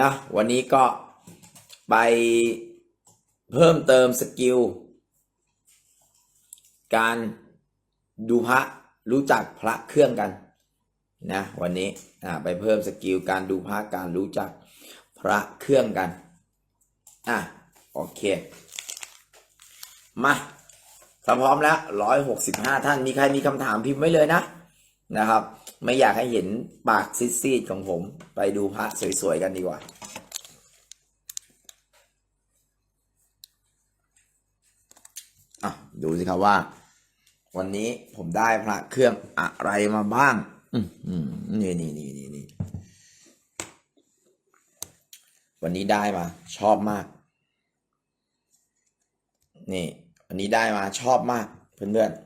นะวันนี้ก็ไปเพิ่มเติมสกิล การดูพระรู้จักพระเครื่องกันนะวันนี้อ่าไปเพิ่มสกิลการดูพระการรู้จักพระเครื่องกันอะโอเค มาถ้าพร้อมแล้วร้อยหกสิบห้าท่านมีใครมีคำถามพิมพ์ไว้เลยนะนะครับ ไม่อยากให้เห็นปากซีดๆของผม ไปดูพระสวยๆกันดีกว่า อะ ดูสิครับว่า วันนี้ผมได้พระเครื่องอะไรมาบ้าง อืมนี่นี่นี่นี่นี่วันนี้ได้มา ชอบมาก นี่ วันนี้ได้มาชอบมาก เพื่อนๆ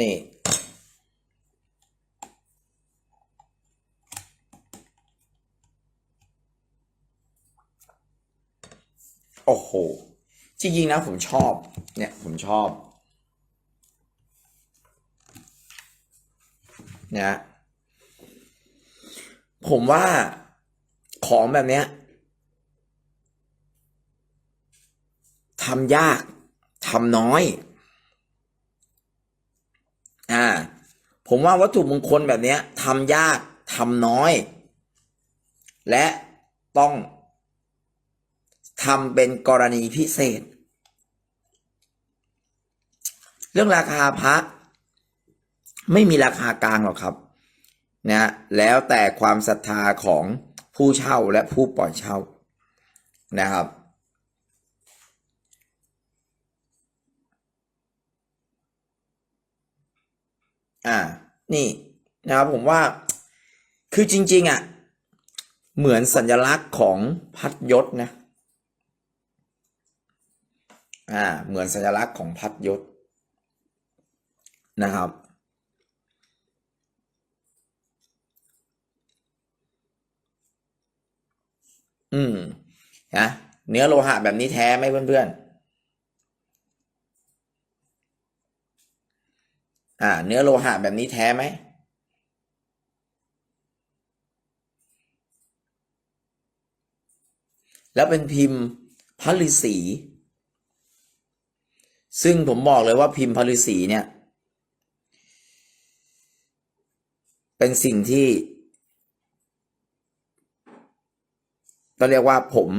นี่ โอ้โห จริงๆนะผมชอบ เนี่ยผมชอบเนี่ยผมว่าของแบบเนี้ยทำยากทำน้อย อ่า ผมว่าวัตถุมงคลแบบนี้ทำยากทำน้อย และต้องทำเป็นกรณีพิเศษ เรื่องราคาพระไม่มีราคากลางหรอกครับนะแล้วแต่ความศรัทธาของผู้เช่าและผู้ปล่อยเช่านะครับ อ่า นี่นะครับผมว่า คือจริง ๆ อะ เหมือนสัญลักษณ์ของพัดยศนะ อ่า เหมือนสัญลักษณ์ของพัดยศนะครับ อืม นะ เนื้อโลหะแบบนี้แท้ไหมเพื่อนๆ อ่า เนื้อโลหะแบบนี้แท้ไหมแล้วเป็นพิมพ์พระฤาษีซึ่งผมบอกเลยว่าพิมพ์พระฤาษีเนี่ย เป็นสิ่งที่ก็เรียกว่าผม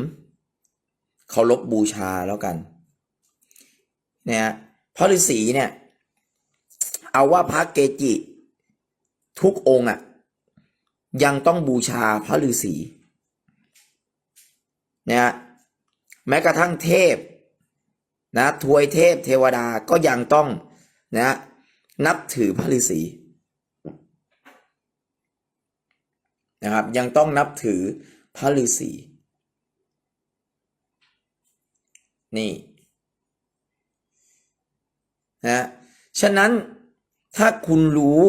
เคารพบบูชาแล้วกันเนี่ยพระฤาษีเนี่ย เอาว่าพระเกจิ ทุกองค์อะยังต้องบูชาพระฤาษีนี่ยแม้กระทั่งเทพนะทวยเทพเทวดาก็ยังต้องนะนับถือพระฤาษีนะครับยังต้องนับถือพระฤาษีนี่นะฉะนั้น ถ้าคุณรู้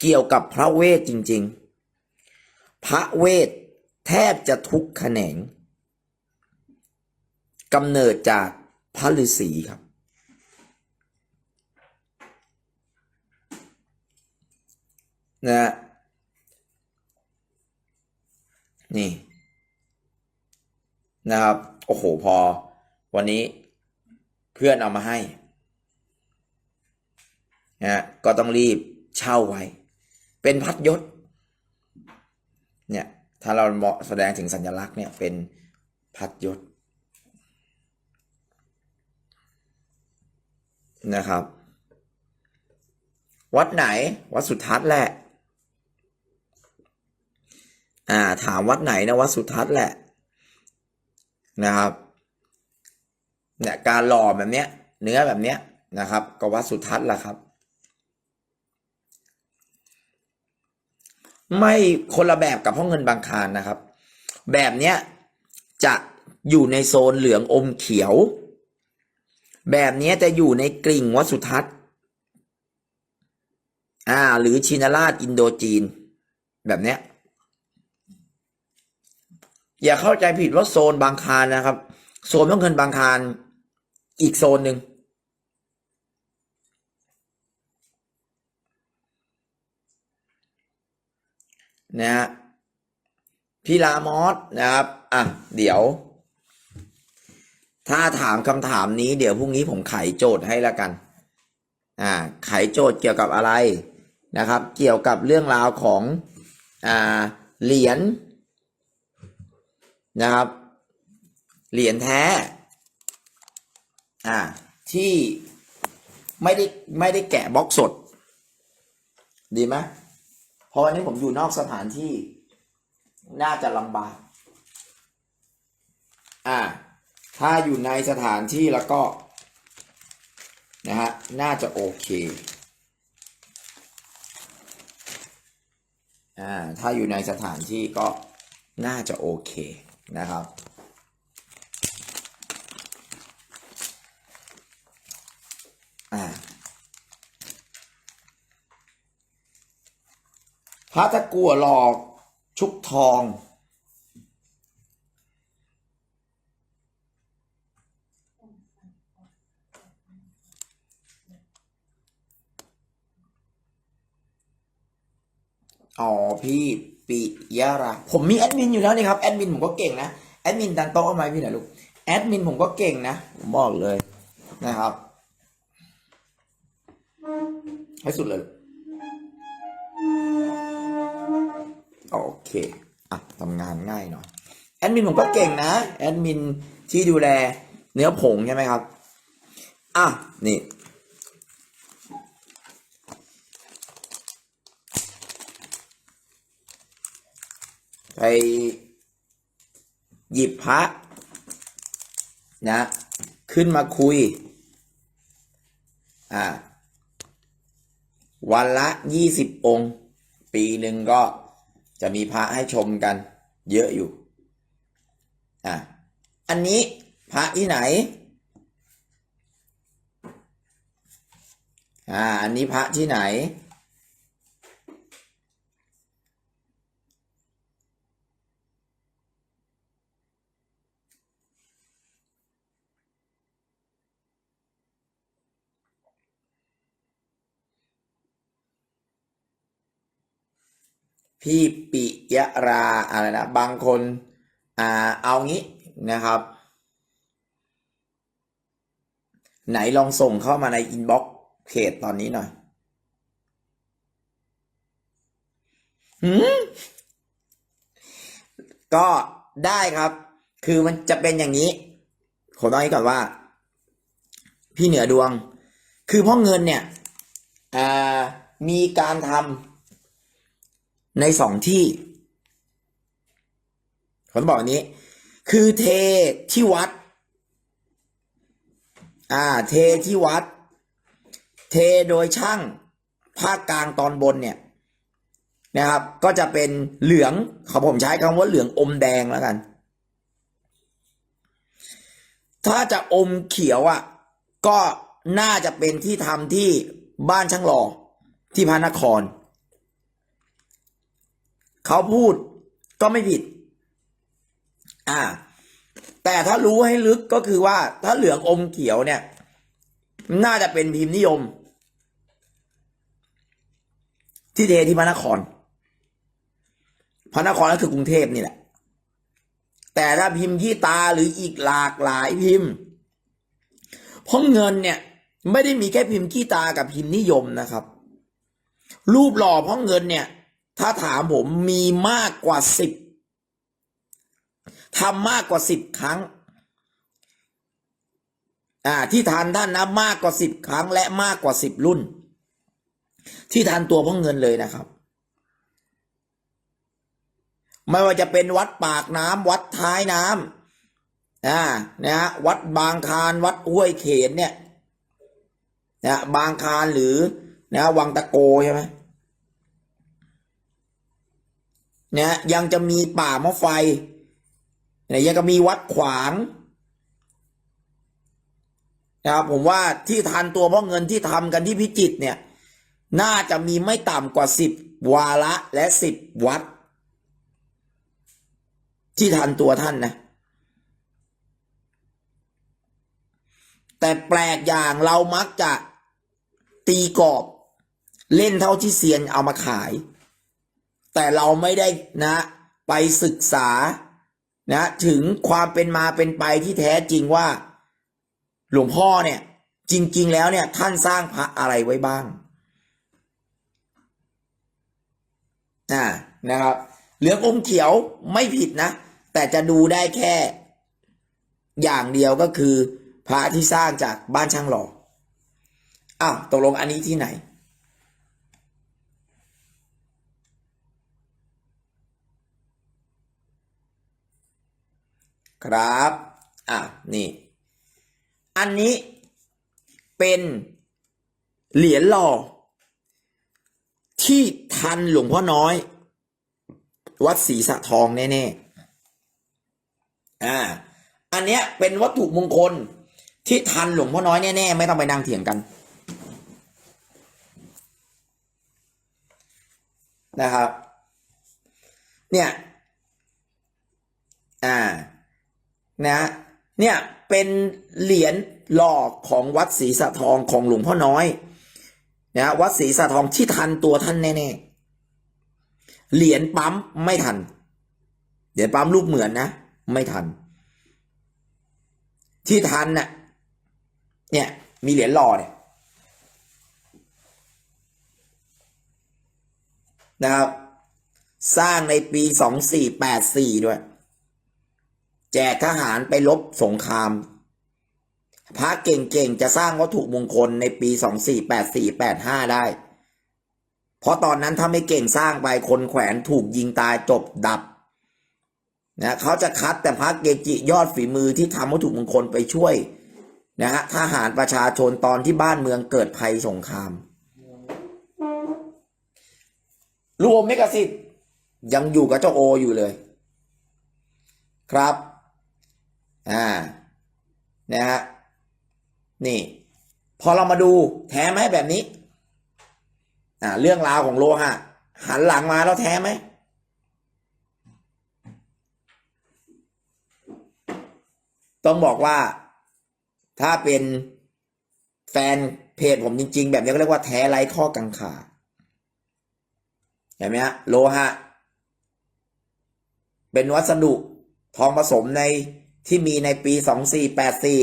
เกี่ยวกับพระเวทจริง ๆ พระเวทแทบจะทุกแขนงกำเนิดจากพระฤาษีครับ นะนี่ นะครับ โอ้โห พอ วันนี้เพื่อนเอามาให้ นะก็ต้องรีบเช่าไว้ เป็นพัดยศเนี่ยถ้าเราเหมาะแสดงถึงสัญลักษณ์เนี่ยเป็นพัดยศนะครับ วัดไหนวัดสุทัศน์แหละอ่าถามวัดไหนนะวัดสุทัศน์แหละนะครับเนี่ยการหล่อแบบเนี้ย เนื้อแบบเนี้ยนะครับ ก็วัดสุทัศน์แหละครับ ไม่คนละแบบกับห้องเงินบางคารนะครับ แบบเนี้ยจะอยู่ในโซนเหลืองอมเขียว แบบเนี้ยจะอยู่ในกลิ่งวัสุทัศน์อ่า หรือชินาราชอินโดจีน แบบเนี้ยอย่าเข้าใจผิดว่าโซนบางคารนะครับ โซนต้องเงินบางคารอีกโซนหนึ่ง นะฮะพี่ลามอสนะครับอะเดี๋ยว ถ้าถามคำถามนี้เดี๋ยวพรุ่งนี้ผมไขโจทย์ให้ละกันอ่าไขโจทย์เกี่ยวกับอะไรนะครับ เกี่ยวกับเรื่องราวของอ่าเหรียญนะครับ เหรียญแท้อ่าที่ไม่ได้ไม่ได้แกะบล็อกสด ดีไหม เพราะวันนี้ผมอยู่นอกสถานที่ น่าจะลำบาก อ่า ถ้าอยู่ในสถานที่แล้วก็ นะฮะ น่าจะโอเค อ่า ถ้าอยู่ในสถานที่ก็น่าจะโอเคนะครับ พระตะกัวหลอกชุกทอง อ๋อพี่ปิยาราผมมีแอดมินอยู่แล้วนี่ครับแอดมินผมก็เก่งนะแอดมินดันโต๊ะเอาไหมพี่หน่อยลูกแอดมินผมก็เก่งนะผมบอกเลยนะครับให้สุดเลย โอเคอะทำงานง่ายหน่อยแอดมินผมก็เก่งนะแอดมินที่ดูแลเนื้อผงใช่ไหมครับอะนี่ไปหยิบพระนะ ขึ้นมาคุย อ่า วันละยี่สิบองค์ ปีหนึ่งก็ จะมีพระให้ชมกันเยอะอยู่ อะ อันนี้พระที่ไหน อ่า อันนี้พระที่ไหน พี่ปิยราอะไรนะบางคนอ่าเอางี้นะครับ ไหนลองส่งเข้ามาในอินบ็อกซ์เพจตอนนี้หน่อยหืมก็ได้ครับ คือมันจะเป็นอย่างนี้ ผมต้องให้ก่อนว่า พี่เหนือดวง คือพ่อเงินเนี่ยอ่ามีการทำ ในสองที่ผมบอกนี้ คือเทที่วัด อ่า เทที่วัด เทโดยช่างภาคกลางตอนบนเนี่ยนะครับ ก็จะเป็นเหลืองเขาผมใช้คำว่าเหลืองอมแดงแล้วกัน ถ้าจะอมเขียวอะ ก็น่าจะเป็นที่ทำที่บ้านช่างหล่อที่พระนคร เขาพูดก็ไม่ผิด อ่า แต่ถ้ารู้ให้ลึกก็คือว่า ถ้าเหลืองอมเขียวเนี่ย น่าจะเป็นพิมพ์นิยม ที่เทที่พระนคร พระนครก็คือกรุงเทพนี่แหละ แต่ถ้าพิมพ์ยี่ตาหรืออีกหลากหลายพิมพ์เพราะเงินเนี่ย ไม่ได้มีแค่พิมพ์ขี้ตากับพิมพ์นิยมนะครับ รูปหล่อเพราะเงินเนี่ย ถ้าถามผมมีมากกว่าสิบทำมากกว่าสิบครั้ง อ่า ที่ทันท่านนะมากกว่าสิบครั้ง และมากกว่าสิบรุ่น ที่ทันตัวเพราะเงินเลยนะครับไม่ว่าจะเป็นวัดปากน้ำวัดท้ายน้ำอ่านะฮะวัดบางคารวัดห้วยเขนเนี่ยนะบางคารหรือนะวังตะโกใช่ไหมเนี่ยยังจะมีป่ามะไฟนี่ยยังก็มีวัดขวางนะครับผมว่าที่ทันตัวเพราะเงินที่ทำกันที่พิจิตรเนี่ย น่าจะมีไม่ต่ำกว่าสิบวาระและสิบวัด ที่ทันตัวท่านนะ แต่แปลกอย่างเรามักจะตีกรอบ เล่นเท่าที่เซียนเอามาขาย แต่เราไม่ได้นะ ไปศึกษานะ ถึงความเป็นมาเป็นไปที่แท้จริงว่า หลวงพ่อเนี่ย จริง ๆ แล้วเนี่ยท่านสร้างพระอะไรไว้บ้างอ่านะครับเหลืองอมเขียวไม่ผิดนะ แต่จะดูได้แค่ อย่างเดียวก็คือ พระที่สร้างจากบ้านช่างหล่ออ้าวตกลงอันนี้ที่ไหน ครับอะนี่ อันนี้เป็นเหรียญหล่อที่ทันหลวงพ่อน้อย วัดศรีสะทองแน่ๆอ่า อันเนี้ยเป็นวัตถุมงคลที่ทันหลวงพ่อน้อยแน่ๆไม่ต้องไปนั่งเถียงกันนะครับ เนี่ย อ่า นะเนี่ยเป็นเหรียญหล่อของวัดศรีสะทองของหลวงพ่อน้อยนะวัดศรีสะทองที่ทันตัวท่านแน่ๆเหรียญปั๊มไม่ทันเหรียญปั๊มรูปเหมือนนะ ไม่ทัน ที่ทันน่ะเนี่ยมีเหรียญหล่อเนี่ยนะครับ สร้างในปีสองสี่แปดสี่ด้วย แจกทหารไปลบสงคราม พระเก่งๆ จะสร้างวัตถุมงคลในปีสองสี่แปดสี่แปดห้าได้ เพราะตอนนั้นถ้าไม่เก่งสร้างไปคนแขวนถูกยิงตายจบดับนะเขาจะคัดแต่พระเกจิยอดฝีมือที่ทำวัตถุมงคลไปช่วยนะฮะทหารประชาชนตอนที่บ้านเมืองเกิดภัยสงคราม รวมเมกสิทธิ์ยังอยู่กับเจ้าโออยู่เลย ครับ อ่านะฮะนี่ พอเรามาดูแท้ไหมแบบนี้ อ่า เรื่องราวของโลหะหันหลังมาแล้วแท้ไหมต้องบอกว่าถ้าเป็นแฟนเพจผมจริง ๆ แบบนี้ก็เรียกว่าแท้ไร้ข้อกังขาเห็นไหมฮะโลหะ เป็นวัสดุทองผสมใน ที่มีในปีสองสี่แปดสี่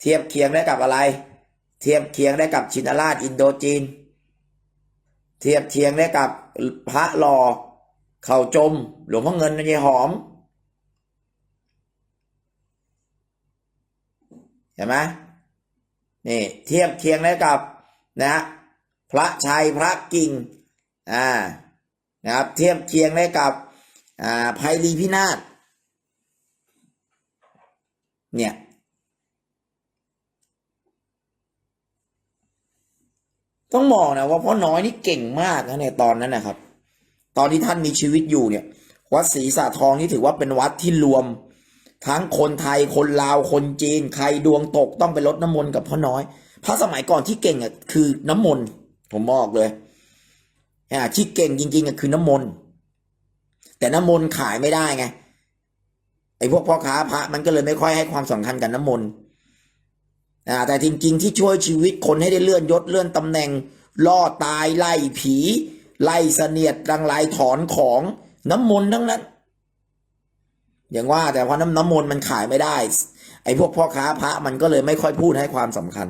เทียบเคียงได้กับอะไร เทียบเคียงได้กับชินราชอินโดจีน เทียบเคียงได้กับพระหล่อเข่าจม หลวงพ่อเงินนายหอม เห็นไหมนี่เทียบเคียงได้กับนะพระชัยพระกิ่งอ่านะครับเทียบเคียงได้กับ อ่าภัยรีพินาศเนี่ยต้องมองนะว่าพ่อน้อยนี่เก่งมากนะในตอนนั้นนะครับ ตอนที่ท่านมีชีวิตอยู่เนี่ย วัดศรีสะทองนี่ถือว่าเป็นวัดที่รวม ทั้งคนไทยคนลาวคนจีน ใครดวงตกต้องไปลดน้ำมนต์กับพ่อน้อยพระสมัยก่อนที่เก่งอะคือน้ำมนต์ผมบอกเลยอ่าที่เก่งจริงๆอะคือน้ำมนต์ แต่น้ำมนต์ขายไม่ได้ไงไอ้พวกพ่อค้าพระมันก็เลยไม่ค่อยให้ความสำคัญกับน้ำมนต์อ่าแต่จริง ๆ ที่ช่วยชีวิตคนให้ได้เลื่อนยศเลื่อนตำแหน่งล่อตายไล่ผี ไล่เสนียดรังไรถอนของน้ำมนต์ทั้งนั้น อย่างว่าแต่พอน้ำน้ำมนต์มันขายไม่ได้ ไอ้พวกพ่อค้าพระมันก็เลยไม่ค่อยพูดให้ความสำคัญ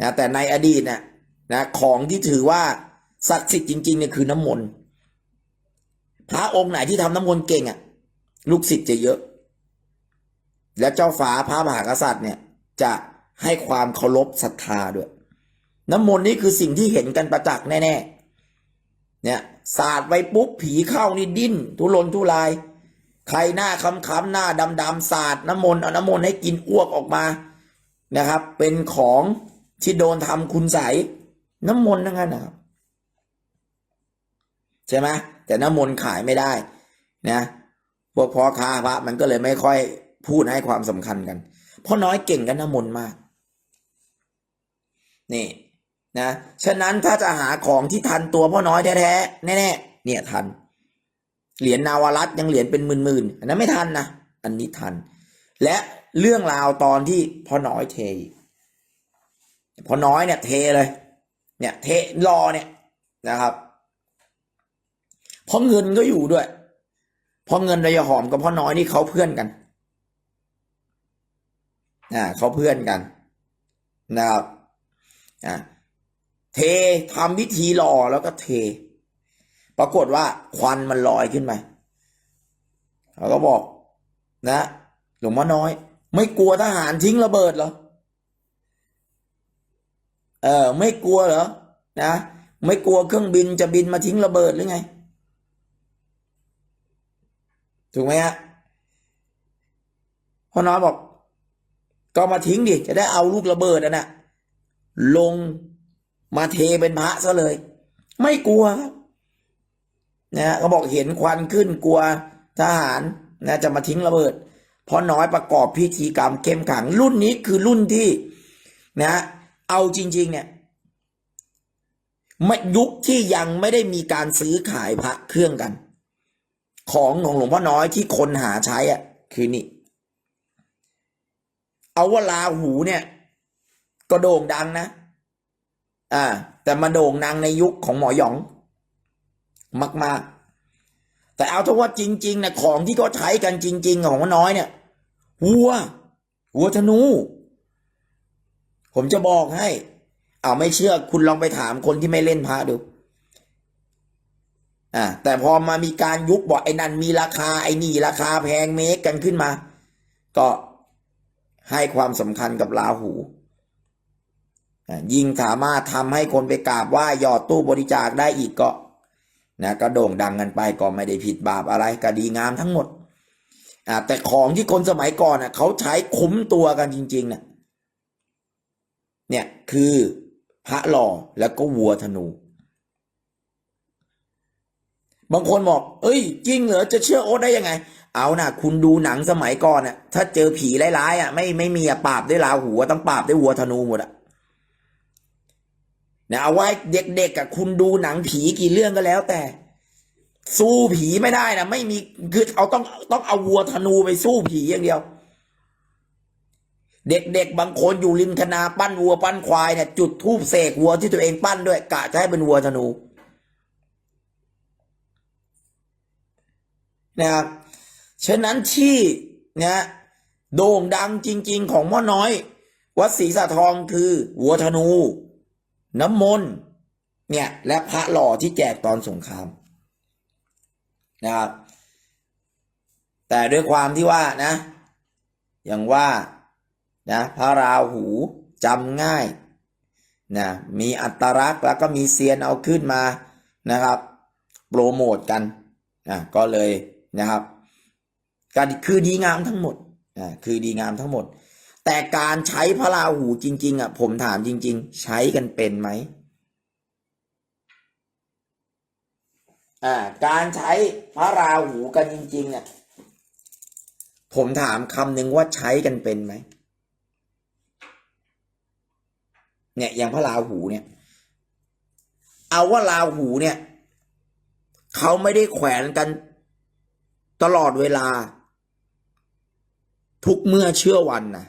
นะแต่ในอดีตนะนะของที่ถือว่า ศักดิ์สิทธิ์จริงๆเนี่ยคือน้ำมนต์พระองค์ไหนที่ทำน้ำมนต์เก่งอะ ลูกศิษย์จะเยอะ และเจ้าฟ้าพระมหากษัตริย์เนี่ย จะให้ความเคารพศรัทธาด้วย น้ำมนต์นี่คือสิ่งที่เห็นกันประจักษ์แน่ๆ เนี่ยสาดไปปุ๊บผีเข้านี่ดิ้น ทุรนทุราย ใครหน้าค้ำๆหน้าดำๆสาดน้ำมนต์เอาน้ำมนต์ให้กินอ้วกออกมานะครับ เป็นของที่โดนทำคุณใสน้ำมนต์ทั้งนั้นนะครับ ใช่ไหมแต่น้ำมนต์ขายไม่ได้นะพวกพ่อค้าพระมันก็เลยไม่ค่อยพูดให้ความสำคัญกันเพราะน้อยเก่งกันน้ำมนต์มาก นี่นะฉะนั้นถ้าจะหาของที่ทันตัวพ่อน้อยแท้ๆแน่ๆเนี่ยทัน เหรียญนาวรัตยังเหรียญเป็นหมื่นๆอันนั้นไม่ทันนะอันนี้ทัน และเรื่องราวตอนที่พ่อน้อยเทพ่อน้อยเนี่ยเทเลย เนี่ยเทรอเนี่ยนะครับ เพราะเงินก็อยู่ด้วย เพราะเงินระยะหอมกับพ่อน้อยนี่เขาเพื่อนกันอ่าเขาเพื่อนกันนะครับอ่าเททำพิธีหล่อแล้วก็เท ปรากฏว่าควันมันลอยขึ้นไปเขาก็บอกนะ หลวงพ่อน้อย ไม่กลัวทหารทิ้งระเบิดเหรอเออ ไม่กลัวเหรอนะไม่กลัวเครื่องบินจะบินมาทิ้งระเบิดหรือไง ถูกไหมฮะพ่อน้อยบอก ก็มาทิ้งดิ จะได้เอาลูกระเบิดอะนะลงมาเทเป็นพระซะเลย ไม่กลัวครับนะเขาบอกเห็นควันขึ้นกลัวทหารนะจะมาทิ้งระเบิดพราะน้อยประกอบพิธีกรรมเข้มขัง รุ่นนี้คือรุ่นที่นะเอาจริง ๆ เนี่ยไม่ยุคที่ยังไม่ได้มีการซื้อขายพระเครื่องกัน ของของหลวงพ่อน้อยที่คนหาใช้อะ คือนี่ เอาว่าลาหูเนี่ย ก็โด่งดังนะ อ่า แต่มาโด่งดังในยุคของหมอหยอง มาก ๆ แต่เอาถ้าว่าจริงๆนะของที่เขาใช้กันจริง ๆ ของหมอน้อยเนี่ยวัววัวธนู ผมจะบอกให้ เอาไม่เชื่อคุณลองไปถามคนที่ไม่เล่นพระดู อ่าแต่พอมามีการยุบบอกไอ้นั่นมีราคาไอ้นี่ราคาแพงเมกกันขึ้นมา ก็ให้ความสำคัญกับราหูยิ่งสามารถทำให้คนไปกราบไหว้หยอดตู้บริจาคได้อีกก็นะก็โด่งดังกันไปก็ไม่ได้ผิดบาปอะไรก็ดีงามทั้งหมดอ่าแต่ของที่คนสมัยก่อนอะเขาใช้คุ้มตัวกันจริงๆเนี่ยเนี่ยคือพระหล่อแล้วก็วัวธนู บางคนบอก เอ้ย จริงเหรอ จะเชื่อโอ๊ตได้ยังไง เอานะคุณดูหนังสมัยก่อนน่ะ ถ้าเจอผีร้ายๆอะ ไม่ไม่มีอะปราบด้วยลาหูอะต้องปราบด้วยวัวธนูหมดอะนะเอาไว้เด็กๆอะคุณดูหนังผีกี่เรื่องก็แล้วแต่ สู้ผีไม่ได้นะไม่มีคือเอาต้องต้องเอาวัวธนูไปสู้ผีอย่างเดียว เด็กๆบางคนอยู่ริมคณาปั้นวัวปั้นควายเนี่ยจุดทูบเสกวัวที่ตัวเองปั้นด้วยกะจะให้เป็นวัวธนู นะครับฉะนั้นที่นะโด่งดังจริง ๆ ของพ่อน้อย วัดศรีสะทองคือวัวธนู น้ำมนต์เนี่ยและพระหล่อที่แจกตอนสงครามนะครับแต่ด้วยความที่ว่านะ อย่างว่านะพระราหูจำง่ายนะมีอัตลักษณ์แล้วก็มีเซียนเอาขึ้นมานะครับ โปรโมทกันนะก็เลย นะครับก็คือดีงามทั้งหมดอ่าคือดีงามทั้งหมด แต่การใช้พระราหูจริง ๆอะผมถามจริง ๆ ใช้กันเป็นไหมอ่าการใช้พระราหูกันจริง ๆ เนี่ย ผมถามคำหนึ่งว่าใช้กันเป็นไหมเนี่ยอย่างพระราหูเนี่ย เอาว่าราหูเนี่ย เขาไม่ได้แขวนกัน ตลอดเวลา ทุกเมื่อเชื่อวันนะ